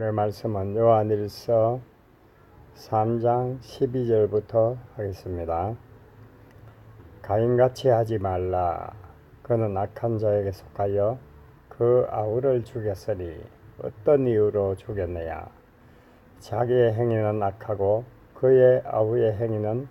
오늘 말씀은 요한일서 3장 12절부터 하겠습니다. 가인같이 하지 말라. 그는 악한 자에게 속하여 그 아우를 죽였으니 어떤 이유로 죽였느냐? 자기의 행위는 악하고 그의 아우의 행위는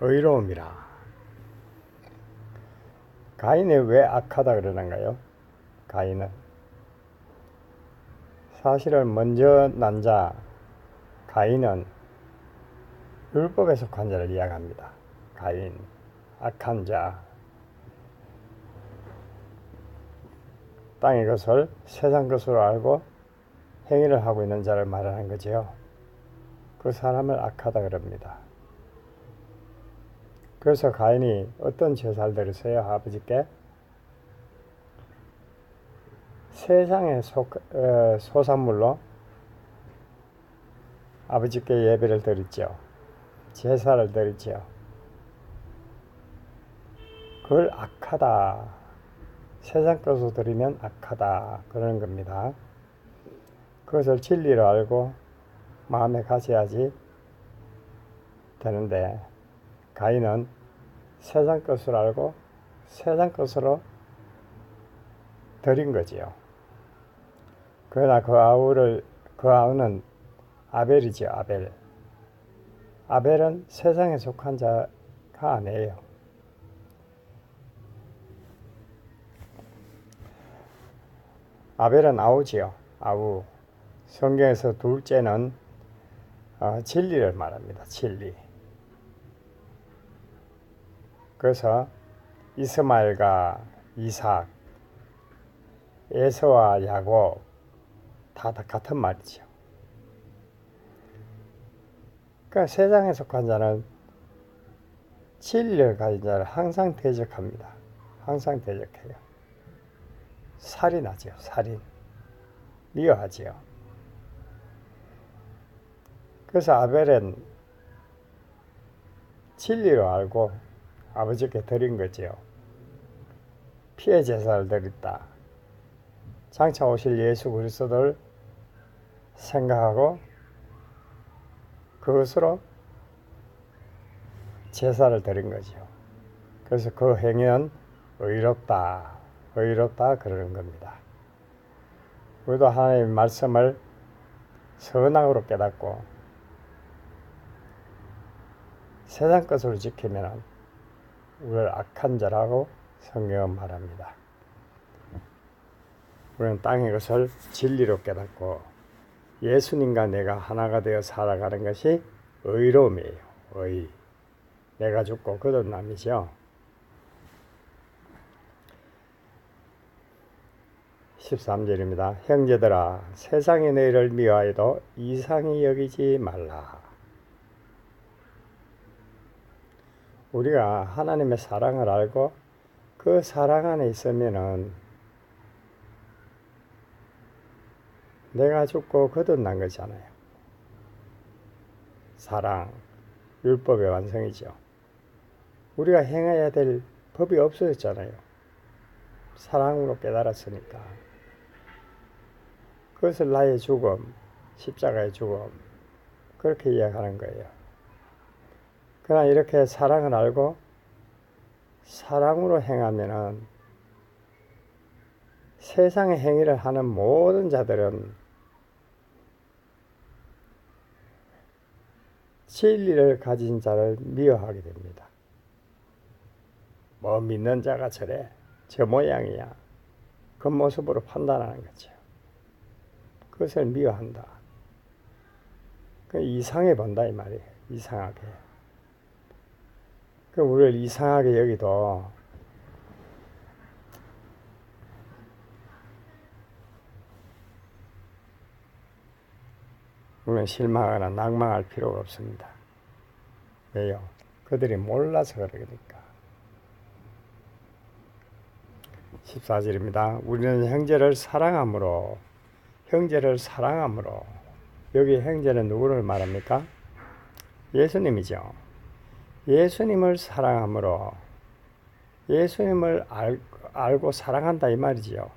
의로움이라. 가인이 왜 악하다 그러는가요? 가인은 사실은 먼저 난 자 가인은 율법에 속한 자를 이야기합니다. 가인, 악한 자, 땅의 것을 세상 것으로 알고 행위를 하고 있는 자를 말하는 거지요. 그 사람을 악하다 그럽니다. 그래서 가인이 어떤 제사를 드렸어요? 아버지께 세상의 소, 어, 소산물로 아버지께 예배를 드렸죠. 제사를 드렸죠. 그걸 악하다. 세상 것으로 드리면 악하다. 그러는 겁니다. 그것을 진리로 알고 마음에 가져야지 되는데 가인은 세상 것을 알고 세상 것으로 드린 거지요. 그러나 그 아우를 그 아우는 아벨이죠. 아벨. 아벨은 세상에 속한 자가 아니에요. 아벨은 아우지요. 아우. 성경에서 둘째는 어, 진리를 말합니다. 진리. 그래서 이스마엘과 이삭, 에서와 야곱 다, 다 같은 말이죠. 그러니까 세상에 속한 자는 진리를 가진 자를 항상 대적합니다. 항상 대적해요. 살인하죠. 살인. 미워하지요. 그래서 아벨은 진리로 알고 아버지께 드린 거지요. 피해 제사를 드렸다. 장차 오실 예수 그리스도를 생각하고 그것으로 제사를 드린 거죠. 그래서 그 행위는 의롭다, 의롭다 그러는 겁니다. 우리도 하나님의 말씀을 선악으로 깨닫고 세상 것으로 지키면 우리를 악한 자라고 성경은 말합니다. 우리는 땅의 것을 진리로 깨닫고 예수님과 내가 하나가 되어 살아가는 것이 의로움이에요. 의. 내가 죽고 거듭남이죠. 13절입니다. 형제들아 세상이 너희를 미워해도 이상히 여기지 말라. 우리가 하나님의 사랑을 알고 그 사랑 안에 있으면은 내가 죽고 거듭난 거잖아요. 사랑, 율법의 완성이죠. 우리가 행해야 될 법이 없어졌잖아요. 사랑으로 깨달았으니까. 그것을 나의 죽음, 십자가의 죽음, 그렇게 이야기하는 거예요. 그러나 이렇게 사랑을 알고 사랑으로 행하면은 세상의 행위를 하는 모든 자들은 진리를 가진 자를 미워하게 됩니다. 뭐 믿는 자가 저래, 저 모양이야. 그 모습으로 판단하는 거죠. 그것을 미워한다. 그 이상해 본다 이 말이에요. 이상하게. 그 우리를 이상하게 여기도 우리는 실망하거나 낭망할 필요가 없습니다. 왜요? 그들이 몰라서 그러니까. 14절입니다. 우리는 형제를 사랑함으로 형제를 사랑함으로 여기 형제는 누구를 말합니까? 예수님이죠. 예수님을 사랑함으로 예수님을 알, 알고 사랑한다 이 말이지요.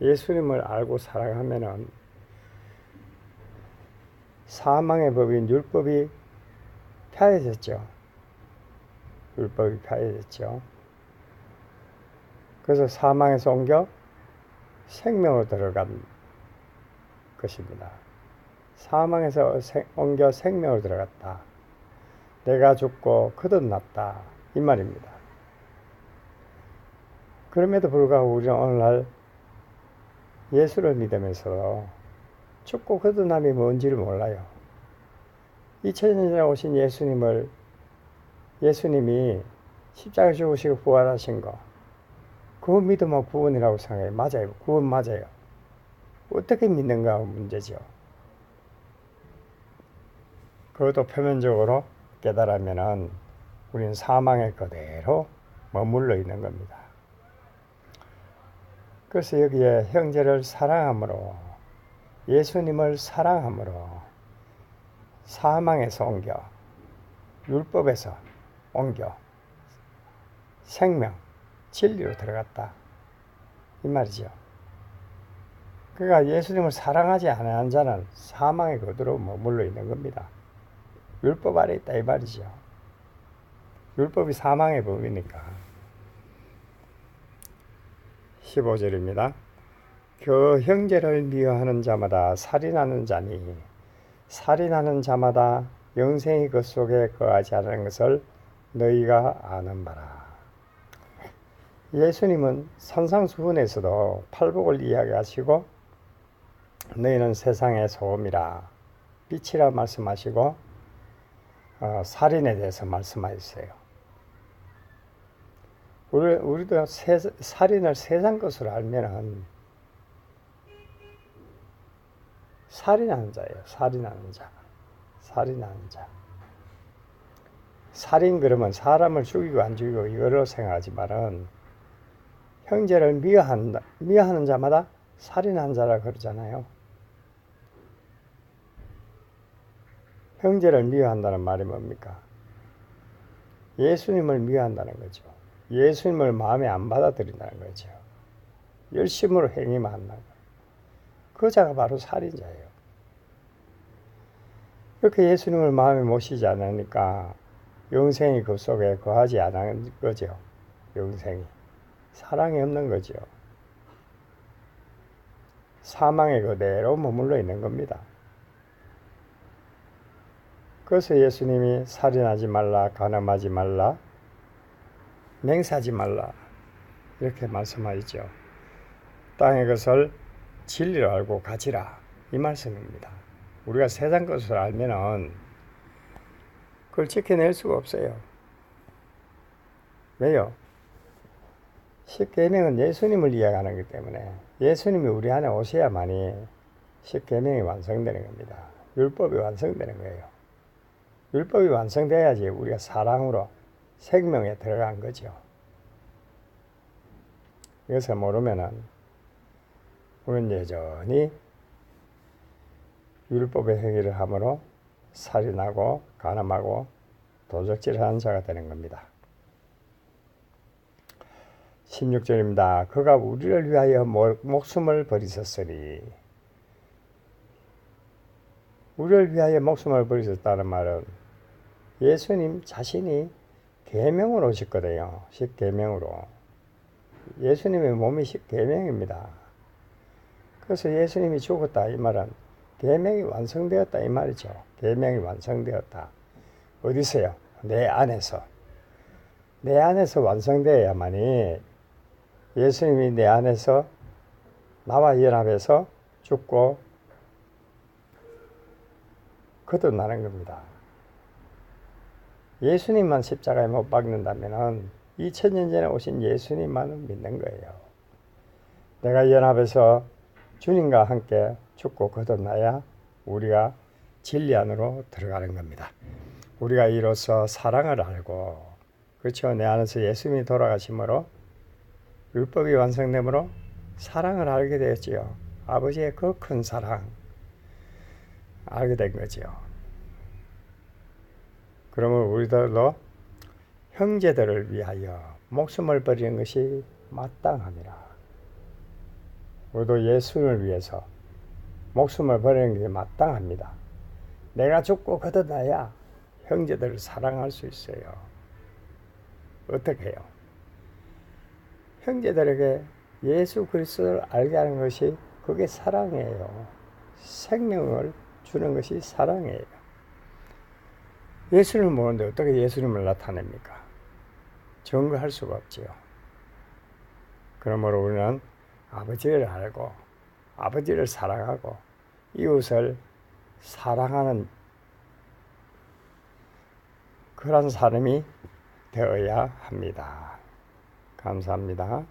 예수님을 알고 사랑하면은 사망의 법인 율법이 폐해졌죠. 율법이 폐해졌죠. 그래서 사망에서 옮겨 생명으로 들어간 것입니다. 사망에서 생, 옮겨 생명으로 들어갔다. 내가 죽고 거듭났다. 이 말입니다. 그럼에도 불구하고 우리는 오늘날 예수를 믿으면서 죽고 거듭남이 뭔지를 몰라요. 2000년 전에 오신 예수님을 예수님이 십자가 죽으시고 부활하신 거 그거 믿으면 구원이라고 생각해요. 맞아요. 구원 맞아요. 어떻게 믿는가 문제죠. 그것도 표면적으로 깨달으면은 우리는 사망에 그대로 머물러 있는 겁니다. 그래서 여기에 형제를 사랑함으로 예수님을 사랑함으로 사망에서 옮겨 율법에서 옮겨 생명 진리로 들어갔다 이 말이죠. 그러니까 예수님을 사랑하지 않은 자는 사망의 그대로 머물러 있는 겁니다. 율법 아래 있다 이 말이죠. 율법이 사망의 법이니까. 15절입니다. 그 형제를 미워하는 자마다 살인하는 자니 살인하는 자마다 영생이 그 속에 거하지 않은 것을 너희가 아는 바라. 예수님은 산상수훈에서도 팔복을 이야기하시고 너희는 세상의 소음이라 빛이라 말씀하시고 어, 살인에 대해서 말씀하셨어요. 우리, 우리도 세, 살인을 세상 것으로 알면은 살인하는 자예요. 살인하는 자. 살인하는 자. 살인 그러면 사람을 죽이고 안 죽이고 이거로 생각하지만은 형제를 미워한다, 미워하는 자마다 살인한 자라 그러잖아요. 형제를 미워한다는 말이 뭡니까? 예수님을 미워한다는 거죠. 예수님을 마음에 안 받아들인다는 거죠. 열심으로 행위만 한다는 거예 요. 그 자가 바로 살인자예요. 그렇게 예수님을 마음에 모시지 않으니까 영생이 그 속에 거하지 않은 거죠. 영생이. 사랑이 없는 거죠. 사망에 그대로 머물러 있는 겁니다. 그래서 예수님이 살인하지 말라, 가늠하지 말라, 맹사하지 말라 이렇게 말씀하시죠. 땅의 것을 진리로 알고 가지라 이 말씀입니다. 우리가 세상 것을 알면은 그걸 지켜낼 수가 없어요. 왜요? 십계명은 예수님을 이야기하는 것 때문에 예수님이 우리 안에 오셔야만이 십계명이 완성되는 겁니다. 율법이 완성되는 거예요. 율법이 완성돼야지 우리가 사랑으로 생명에 들어간 거죠. 이것을 모르면은 우리는 여전히 율법의 행위를 함으로 살인하고 가늠하고 도적질하는 자가 되는 겁니다. 16절입니다. 그가 우리를 위하여 목숨을 버리셨으니 우리를 위하여 목숨을 버리셨다는 말은 예수님 자신이 계명으로 오셨거든요. 십계명으로. 예수님의 몸이 십계명입니다. 그래서 예수님이 죽었다 이 말은 계명이 완성되었다 이 말이죠. 계명이 완성되었다. 어디서요? 내 안에서. 내 안에서 완성되어야만이 예수님이 내 안에서 나와 연합해서 죽고 거듭나는 겁니다. 예수님만 십자가에 못 박는다면 2000년 전에 오신 예수님만은 믿는 거예요. 내가 연합해서 주님과 함께 죽고 거듭나야 우리가 진리 안으로 들어가는 겁니다. 우리가 이로써 사랑을 알고 그렇죠. 내 안에서 예수님이 돌아가심으로 율법이 완성되므로 사랑을 알게 되었지요. 아버지의 그 큰 사랑 알게 된 거지요. 그러면 우리들도 형제들을 위하여 목숨을 버리는 것이 마땅함이라. 우리도 예수를 위해서 목숨을 버리는 게 마땅합니다. 내가 죽고 거듭나야 형제들을 사랑할 수 있어요. 어떻게 해요? 형제들에게 예수 그리스도를 알게 하는 것이 그게 사랑이에요. 생명을 주는 것이 사랑이에요. 예수를 모르는데 어떻게 예수님을 나타냅니까? 증거할 수가 없지요. 그러므로 우리는 아버지를 알고 아버지를 사랑하고 이웃을 사랑하는 그런 사람이 되어야 합니다. 감사합니다.